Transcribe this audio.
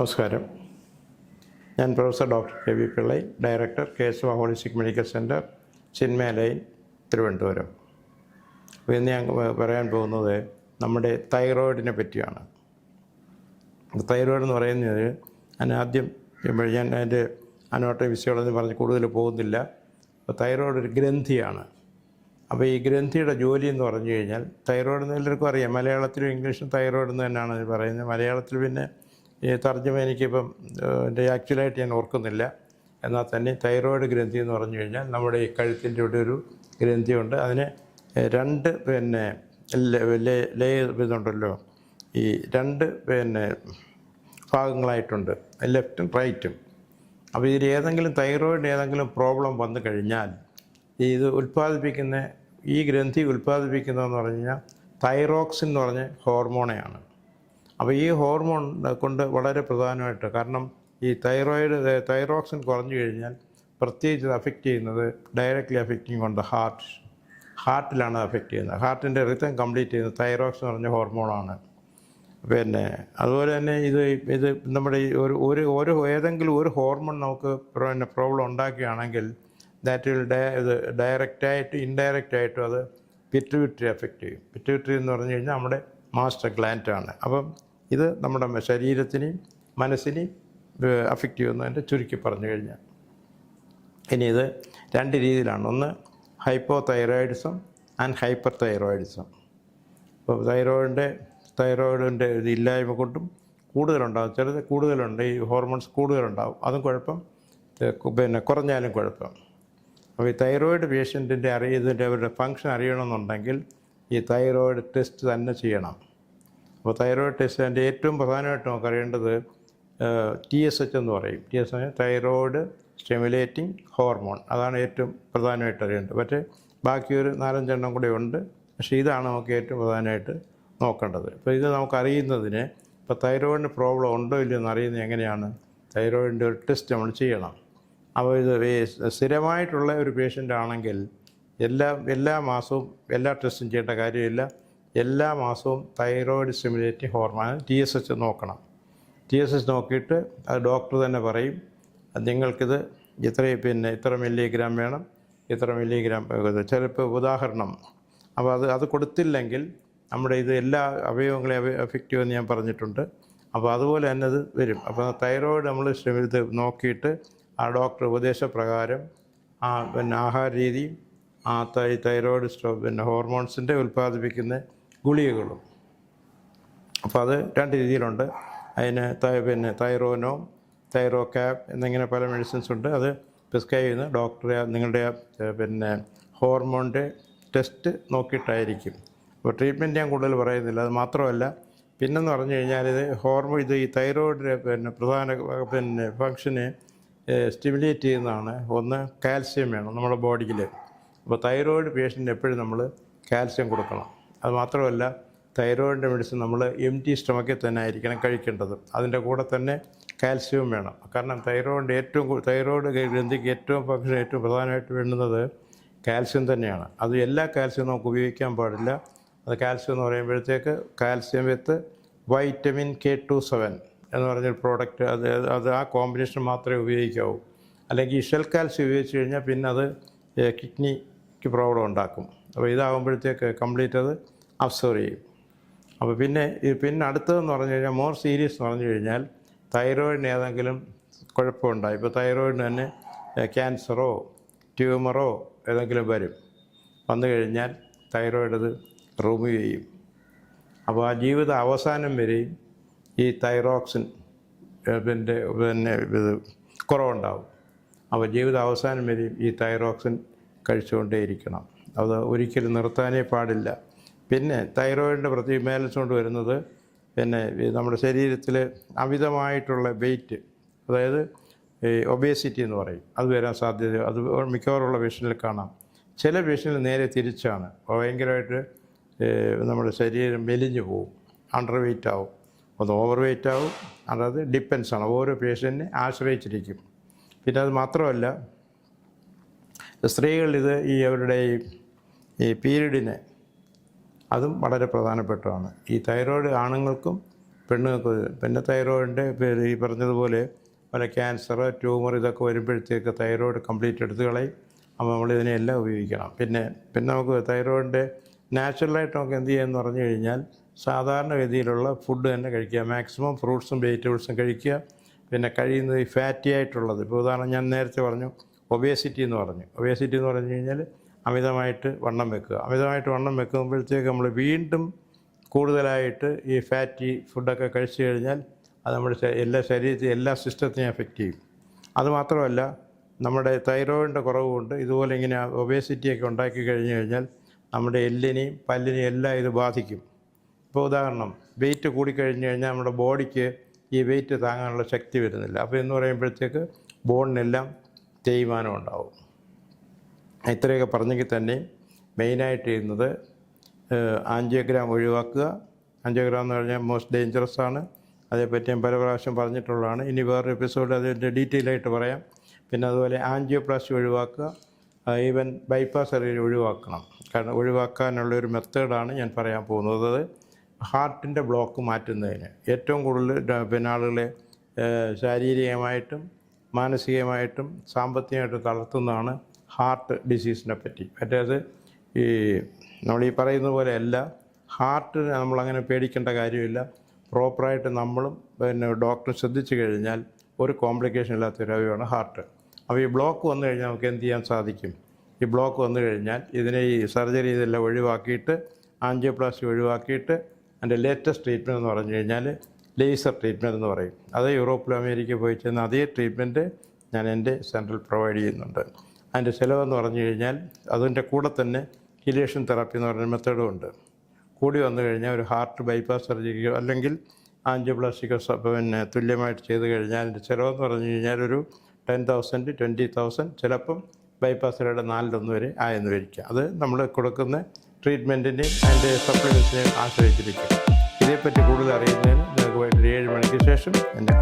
നമസ്കാരം. ഞാൻ professor doctor K V Pillai director Keshava holistic medical centre ചിന്മേലൈൻ Thiruvananthapuram. ഇന്ന് ഞാൻ പറയാൻ പോകുന്നത് നമ്മുടെ തൈറോയിഡിനെ പറ്റിയാണ്. തൈറോയിഡ് എന്ന് പറയുന്നത് ഞാൻ ആദ്യം ഞാൻ അതിന്റെ അനോട്ട വിഷയങ്ങളെന്ന് പറഞ്ഞ് കൂടുതൽ പോകുന്നില്ല. അപ്പോൾ തൈറോയിഡ് ഒരു ഗ്രന്ഥിയാണ്. അപ്പോൾ ഈ ഗ്രന്ഥിയുടെ ജോലി എന്ന് പറഞ്ഞു കഴിഞ്ഞാൽ തൈറോയിഡ് എന്ന് എല്ലാവർക്കും അറിയാം. മലയാളത്തിലും ഇംഗ്ലീഷിലും തൈറോയിഡ് എന്ന് തന്നെയാണ് പറയുന്നത്. മലയാളത്തിൽ പിന്നെ ഈ തർജമ എനിക്കിപ്പം എന്റെ ആക്ച്വലായിട്ട് ഞാൻ ഓർക്കുന്നില്ല. എന്നാൽ തന്നെ തൈറോയിഡ് ഗ്രന്ഥി എന്ന് പറഞ്ഞു കഴിഞ്ഞാൽ നമ്മുടെ ഈ കഴുത്തിന്റെ ഇവിടെ ഒരു ഗ്രന്ഥിയുണ്ട്. അതിന് രണ്ട് പിന്നെ ലേ ഇതുണ്ടല്ലോ. ഈ രണ്ട് പിന്നെ ഭാഗങ്ങളായിട്ടുണ്ട്. ലെഫ്റ്റും റൈറ്റും. അപ്പോൾ ഇതിൽ ഏതെങ്കിലും തൈറോയിഡ് ഏതെങ്കിലും പ്രോബ്ലം വന്നു കഴിഞ്ഞാൽ ഇത് ഉൽപ്പാദിപ്പിക്കുന്ന ഈ ഗ്രന്ഥി ഉൽപ്പാദിപ്പിക്കുന്നതെന്ന് പറഞ്ഞു കഴിഞ്ഞാൽ തൈറോക്സിൻ എന്ന് പറഞ്ഞ ഹോർമോണെയാണ്. അപ്പോൾ ഈ ഹോർമോൺ കൊണ്ട് വളരെ പ്രധാനമായിട്ട് കാരണം ഈ തൈറോയിഡ് തൈറോക്സിൻ കുറഞ്ഞു കഴിഞ്ഞാൽ പ്രത്യേകിച്ച് അഫക്റ്റ് ചെയ്യുന്നത് ഡയറക്റ്റ്ലി അഫക്റ്റിംഗ് കൊണ്ട് ഹാർട്ട് ഹാർട്ടിലാണ് അഫക്റ്റ് ചെയ്യുന്നത്. ഹാർട്ടിന്റെ റിതം കംപ്ലീറ്റ് ചെയ്യുന്നത് തൈറോക്സ് എന്ന് പറഞ്ഞ ഹോർമോണാണ് പിന്നെ അതുപോലെ തന്നെ ഇത് ഇത് നമ്മുടെ ഒരു ഒരു ഒരു ഏതെങ്കിലും ഒരു ഹോർമോൺ നമുക്ക് പിന്നെ പ്രോബ്ലം ഉണ്ടാക്കുകയാണെങ്കിൽ ദാറ്റ് വിൽ ഡയ ഇത് ഡയറക്റ്റായിട്ട് ഇൻഡയറക്റ്റായിട്ടും അത് പിറ്റുവിറ്ററി എഫക്റ്റ് ചെയ്യും. പിറ്റുവിറ്ററി എന്ന് പറഞ്ഞു കഴിഞ്ഞാൽ നമ്മുടെ മാസ്റ്റർ ഗ്ലാന്റാണ് അപ്പം ഇത് നമ്മുടെ ശരീരത്തിനെയും മനസ്സിനെയും അഫക്റ്റ് ചെയ്യുന്നതിന്റെ ചുരുക്കി പറഞ്ഞു കഴിഞ്ഞാൽ. ഇനി ഇത് രണ്ട് രീതിയിലാണ്. ഒന്ന് hypothyroidism and hyperthyroidism ഇപ്പോൾ തൈറോയിഡിന്റെ തൈറോയിഡിന്റെ ഇല്ലായ്മ കൊണ്ടും കൂടുതലുണ്ടാകും ചിലത് കൂടുതലുണ്ട് ഈ ഹോർമോൺസ് കൂടുതലുണ്ടാകും അതും കുഴപ്പം പിന്നെ കുറഞ്ഞാലും കുഴപ്പം. അപ്പോൾ ഈ തൈറോയിഡ് പേഷ്യന്റിന്റെ അറിയുന്നതിന്റെ അവരുടെ ഫങ്ഷൻ അറിയണമെന്നുണ്ടെങ്കിൽ ഈ തൈറോയിഡ് ടെസ്റ്റ് തന്നെ ചെയ്യണം. അപ്പോൾ തൈറോയിഡ് ടെസ്റ്റ് അതിന്റെ ഏറ്റവും പ്രധാനമായിട്ട് നമുക്ക് അറിയേണ്ടത് ടി എസ് എച്ച് എന്ന് പറയും. T S H thyroid stimulating hormone. അതാണ് ഏറ്റവും പ്രധാനമായിട്ട് അറിയേണ്ടത്. പക്ഷേ ബാക്കി ഒരു നാലഞ്ചെണ്ണം കൂടെ ഉണ്ട്. പക്ഷേ ഇതാണ് നമുക്ക് ഏറ്റവും പ്രധാനമായിട്ട് നോക്കേണ്ടത്. ഇപ്പോൾ ഇത് നമുക്ക് അറിയുന്നതിന് ഇപ്പോൾ തൈറോയിഡിന് പ്രോബ്ലം ഉണ്ടോ ഇല്ലയോ എന്ന് അറിയുന്നത് എങ്ങനെയാണ്? തൈറോയിഡിന്റെ ഒരു ടെസ്റ്റ് നമ്മൾ ചെയ്യണം. അപ്പോൾ ഇത് സ്ഥിരമായിട്ടുള്ള ഒരു പേഷ്യന്റ് ആണെങ്കിൽ എല്ലാ എല്ലാ മാസവും എല്ലാ ടെസ്റ്റും ചെയ്യേണ്ട കാര്യമില്ല. എല്ലാ മാസവും thyroid stimulating hormone T S H നോക്കണം. ടി എസ് എച്ച് നോക്കിയിട്ട് അത് ഡോക്ടർ തന്നെ പറയും. നിങ്ങൾക്കിത് ഇത്ര പിന്നെ ഇത്ര മില്ലിഗ്രാം വേണം ഇത്ര മില്ലിഗ്രാം ചിലപ്പോൾ ഉദാഹരണം. അപ്പോൾ അത് അത് കൊടുത്തില്ലെങ്കിൽ നമ്മുടെ ഇത് എല്ലാ അവയവങ്ങളെ എഫക്റ്റ് ചെയ്യുമെന്ന് ഞാൻ പറഞ്ഞിട്ടുണ്ട്. അപ്പോൾ അതുപോലെ തന്നെ അത് വരും. അപ്പോൾ തൈറോയിഡ് നമ്മൾ ഇത് നോക്കിയിട്ട് ആ ഡോക്ടർ ഉപദേശപ്രകാരം ആ പിന്നെ ആഹാര രീതിയും ആ തൈ തൈറോയിഡ് സ്റ്റോ പിന്നെ ഹോർമോൺസിന്റെ ഉൽപ്പാദിപ്പിക്കുന്ന ഗുളികകളും. അപ്പോൾ അത് രണ്ട് രീതിയിലുണ്ട്. അതിന് പിന്നെ തൈറോനോ തൈറോ ക്യാബ് എന്നിങ്ങനെ പല മെഡിസിൻസ് ഉണ്ട്. അത് പ്രിസ്ക്രൈബ് ചെയ്യുന്ന ഡോക്ടറെ നിങ്ങളുടെ പിന്നെ ഹോർമോണിന്റെ ടെസ്റ്റ് നോക്കിയിട്ടായിരിക്കും. അപ്പോൾ ട്രീറ്റ്മെന്റ് ഞാൻ കൂടുതൽ പറയുന്നില്ല. അത് മാത്രമല്ല പിന്നെന്ന് പറഞ്ഞു കഴിഞ്ഞാൽ ഇത് ഹോർമോൺ ഇത് ഈ തൈറോയിഡിന്റെ പിന്നെ പ്രധാന പിന്നെ ഫങ്ഷന് സ്റ്റിമുലേറ്റ് ചെയ്യുന്നതാണ്. ഒന്ന് കാൽസ്യം വേണം നമ്മുടെ ബോഡിയിൽ അപ്പോൾ തൈറോയിഡ് പേഷ്യന്റ് എപ്പോഴും നമ്മൾ കാൽസ്യം കൊടുക്കണം. അത് മാത്രമല്ല തൈറോയിഡിന്റെ മെഡിസിൻ നമ്മൾ എം ടി സ്റ്റമക്കിൽ തന്നെ ആയിരിക്കണം കഴിക്കേണ്ടത്. അതിന്റെ കൂടെ തന്നെ കാൽസ്യവും വേണം. കാരണം തൈറോയിഡ് ഏറ്റവും തൈറോയിഡ് ഗ്രന്ഥിക്ക് ഏറ്റവും പക്ഷേ ഏറ്റവും പ്രധാനമായിട്ട് വേണ്ടുന്നത് കാൽസ്യം തന്നെയാണ്. അത് എല്ലാ കാൽസ്യവും നമുക്ക് ഉപയോഗിക്കാൻ പാടില്ല. അത് കാൽസ്യം എന്ന് പറയുമ്പോഴത്തേക്ക് calcium with vitamin K two seven എന്ന് പറഞ്ഞൊരു പ്രോഡക്റ്റ് അത് അത് ആ കോമ്പിനേഷൻ മാത്രമേ ഉപയോഗിക്കാവൂ. അല്ലെങ്കിൽ ഇഷൽ കാൽസ്യം ഉപയോഗിച്ച് കഴിഞ്ഞാൽ പിന്നെ അത് കിഡ്നിക്ക് പ്രോബ്ലം ഉണ്ടാക്കും. അപ്പോൾ ഇതാകുമ്പോഴത്തേക്ക് കംപ്ലീറ്റ് അത് അബ്സോർവ് ചെയ്യും. അപ്പോൾ പിന്നെ പിന്നെ അടുത്തതെന്ന് പറഞ്ഞു കഴിഞ്ഞാൽ മോർ സീരിയസ് എന്ന് പറഞ്ഞു കഴിഞ്ഞാൽ തൈറോയിഡിന് ഏതെങ്കിലും കുഴപ്പമുണ്ടായി. ഇപ്പോൾ തൈറോയിഡിന് തന്നെ ക്യാൻസറോ ട്യൂമറോ ഏതെങ്കിലും വരും. വന്നു കഴിഞ്ഞാൽ തൈറോയിഡ് അത് റിമൂവ് ചെയ്യും. അപ്പോൾ ആ ജീവിത അവസാനം വരെയും ഈ തൈറോക്സിൻ പിന്നെ പിന്നെ ഇത് കുറവുണ്ടാവും. അപ്പോൾ ജീവിത അവസാനം വരെയും ഈ തൈറോക്സിൻ കഴിച്ചുകൊണ്ടേയിരിക്കണം. അത് ഒരിക്കലും നിർത്താനേ പാടില്ല. പിന്നെ തൈറോയിഡിന്റെ പ്രതി മേലച്ചുകൊണ്ട് വരുന്നത് പിന്നെ നമ്മുടെ ശരീരത്തിൽ അമിതമായിട്ടുള്ള വെയിറ്റ് അതായത് ഈ ഒബേസിറ്റി എന്ന് പറയും. അത് വരാൻ സാധ്യത അത് മിക്കവാറുള്ള പേഷ്യനിൽ കാണാം. ചില പേഷ്യനിൽ നേരെ തിരിച്ചാണ്. ഭയങ്കരമായിട്ട് നമ്മുടെ ശരീരം മെലിഞ്ഞു പോവും. അണ്ടർ വെയിറ്റ് ആവും. ഒന്ന് ഓവർ വെയിറ്റ് ആവും. അതായത് ഡിപ്പെൻസ് ആണ്. ഓരോ പേഷ്യന്റിനെ ആശ്രയിച്ചിരിക്കും. പിന്നെ അത് മാത്രമല്ല സ്ത്രീകൾ ഇത് ഈ അവരുടെ ഈ പീരീഡിന് അതും വളരെ പ്രധാനപ്പെട്ടതാണ്. ഈ തൈറോയ്ഡ് ആണുങ്ങൾക്കും പെണ്ണുങ്ങൾക്കും പിന്നെ തൈറോയിഡിന്റെ ഈ പറഞ്ഞതുപോലെ പല ക്യാൻസർ ട്യൂമർ ഇതൊക്കെ വരുമ്പോഴത്തേക്ക് തൈറോയ്ഡ് കംപ്ലീറ്റ് എടുത്ത് കളയും. അപ്പോൾ നമ്മൾ ഇതിനെല്ലാം ഉപയോഗിക്കണം. പിന്നെ പിന്നെ നമുക്ക് തൈറോയിഡിന്റെ നാച്ചുറലായിട്ട് നമുക്ക് എന്ത് ചെയ്യാമെന്ന് പറഞ്ഞു കഴിഞ്ഞാൽ സാധാരണ രീതിയിലുള്ള ഫുഡ് തന്നെ കഴിക്കുക. മാക്സിമം ഫ്രൂട്ട്സും വെജിറ്റബിൾസും കഴിക്കുക. പിന്നെ കഴിയുന്നത് ഈ ഫാറ്റി ആയിട്ടുള്ളത്. ഇപ്പോൾ ഉദാഹരണം ഞാൻ നേരത്തെ പറഞ്ഞു ഒബേസിറ്റി എന്ന് പറഞ്ഞു. ഒബേസിറ്റി എന്ന് പറഞ്ഞു കഴിഞ്ഞാൽ അമിതമായിട്ട് വണ്ണം വെക്കുക. അമിതമായിട്ട് വണ്ണം വെക്കുമ്പോഴത്തേക്ക് നമ്മൾ വീണ്ടും കൂടുതലായിട്ട് ഈ ഫാറ്റി ഫുഡൊക്കെ കഴിച്ചു കഴിഞ്ഞാൽ അത് നമ്മുടെ എല്ലാ ശരീരത്തെ എല്ലാ സിസ്റ്റത്തിനെയും എഫക്റ്റ് ചെയ്യും. അതുമാത്രമല്ല നമ്മുടെ തൈറോയിഡിന്റെ കുറവുകൊണ്ട് ഇതുപോലെ ഇങ്ങനെ ഒബേസിറ്റിയൊക്കെ ഉണ്ടാക്കി കഴിഞ്ഞു കഴിഞ്ഞാൽ നമ്മുടെ എല്ലിനെയും പല്ലിനെയും എല്ലാം ഇത് ബാധിക്കും. ഇപ്പോൾ ഉദാഹരണം വെയിറ്റ് കൂടിക്കഴിഞ്ഞ് കഴിഞ്ഞാൽ നമ്മുടെ ബോഡിക്ക് ഈ വെയിറ്റ് താങ്ങാനുള്ള ശക്തി വരുന്നില്ല. അപ്പോൾ എന്ന് പറയുമ്പോഴത്തേക്ക് ബോണിനെല്ലാം തേയ്മാനം ഉണ്ടാവും. ഇത്രയൊക്കെ പറഞ്ഞെങ്കിൽ തന്നെ മെയിനായിട്ട് ചെയ്യുന്നത് ആൻജിയോഗ്രാം ഒഴിവാക്കുക. ആൻജിയോഗ്രാം എന്ന് പറഞ്ഞാൽ മോസ്റ്റ് ഡേഞ്ചറസ് ആണ്. അതേപ്പറ്റി ഞാൻ പല പ്രാവശ്യം പറഞ്ഞിട്ടുള്ളതാണ്. ഇനി വേറൊരു എപ്പിസോഡ് അതിന്റെ ഡീറ്റെയിൽ ആയിട്ട് പറയാം. പിന്നെ അതുപോലെ ആൻജിയോപ്ലാസ്റ്റി ഒഴിവാക്കുക. ഈവൻ ബൈപ്പാസ് സർജറി ഒഴിവാക്കണം. കാരണം ഒഴിവാക്കാനുള്ള ഒരു മെത്തേഡാണ് ഞാൻ പറയാൻ പോകുന്നത്. ഹാർട്ടിന്റെ ബ്ലോക്ക് മാറ്റുന്നതിന്. ഏറ്റവും കൂടുതൽ പിന്നെ ആളുകളെ ശാരീരികമായിട്ടും മാനസികമായിട്ടും സാമ്പത്തികമായിട്ടും തളർത്തുന്നതാണ് ഹാർട്ട് ഡിസീസിനെ പറ്റി. മറ്റേത് ഈ നമ്മൾ ഈ പറയുന്ന പോലെ അല്ല ഹാർട്ട് നമ്മളങ്ങനെ പേടിക്കേണ്ട കാര്യമില്ല. പ്രോപ്പറായിട്ട് നമ്മളും പിന്നെ ഡോക്ടർ ശ്രദ്ധിച്ചു കഴിഞ്ഞാൽ ഒരു കോംപ്ലിക്കേഷൻ ഇല്ലാത്ത ഒരു ഹാർട്ട് അപ്പോൾ ഈ ബ്ലോക്ക് വന്നു കഴിഞ്ഞാൽ നമുക്ക് എന്ത് ചെയ്യാൻ സാധിക്കും? ഈ ബ്ലോക്ക് വന്നു കഴിഞ്ഞാൽ ഇതിനെ ഈ സർജറി ഇതെല്ലാം ഒഴിവാക്കിയിട്ട് ആൻജിയോപ്ലാസ്റ്റി ഒഴിവാക്കിയിട്ട് അതിന്റെ ലേറ്റസ്റ്റ് ട്രീറ്റ്മെന്റ് എന്ന് പറഞ്ഞു കഴിഞ്ഞാൽ ലേസർ ട്രീറ്റ്മെന്റ് എന്ന് പറയും. അത് യൂറോപ്പിലും അമേരിക്കയിൽ പോയി ചെന്ന അതേ ട്രീറ്റ്മെന്റ് ഞാൻ എന്റെ സെൻട്രൽ പ്രൊവൈഡ് ചെയ്യുന്നുണ്ട്. അതിന്റെ ചിലവെന്ന് പറഞ്ഞു കഴിഞ്ഞാൽ അതിന്റെ കൂടെ തന്നെ കിലേഷൻ തെറാപ്പി എന്ന് പറയുന്ന മെത്തേഡും ഉണ്ട്. കൂടി വന്നു കഴിഞ്ഞാൽ ഒരു ഹാർട്ട് ബൈപ്പാസ് സർജറിക്കോ അല്ലെങ്കിൽ ആൻജിയോപ്ലാസ്റ്റിക്കോ പിന്നെ തുല്യമായിട്ട് ചെയ്ത് കഴിഞ്ഞാൽ അതിന്റെ ചിലവെന്ന് പറഞ്ഞു കഴിഞ്ഞാൽ ഒരു ടെൻ തൗസൻഡ് ട്വന്റി തൗസൻഡ് ചിലപ്പം ബൈപ്പാസിലൂടെ നാലിലൊന്ന് വരെ ആയെന്ന് വരിക്കുക. അത് നമ്മൾ കൊടുക്കുന്ന ട്രീറ്റ്മെന്റിന്റെയും അതിന്റെ സപ്ലിമെൻസിനെയും ആശ്രയിച്ചിരിക്കും. ഇതേപ്പറ്റി കൂടുതൽ അറിയുന്നതിന് നിങ്ങൾക്ക് വൈകിട്ട് ഏഴ് മണിക്ക് ശേഷം എന്നെ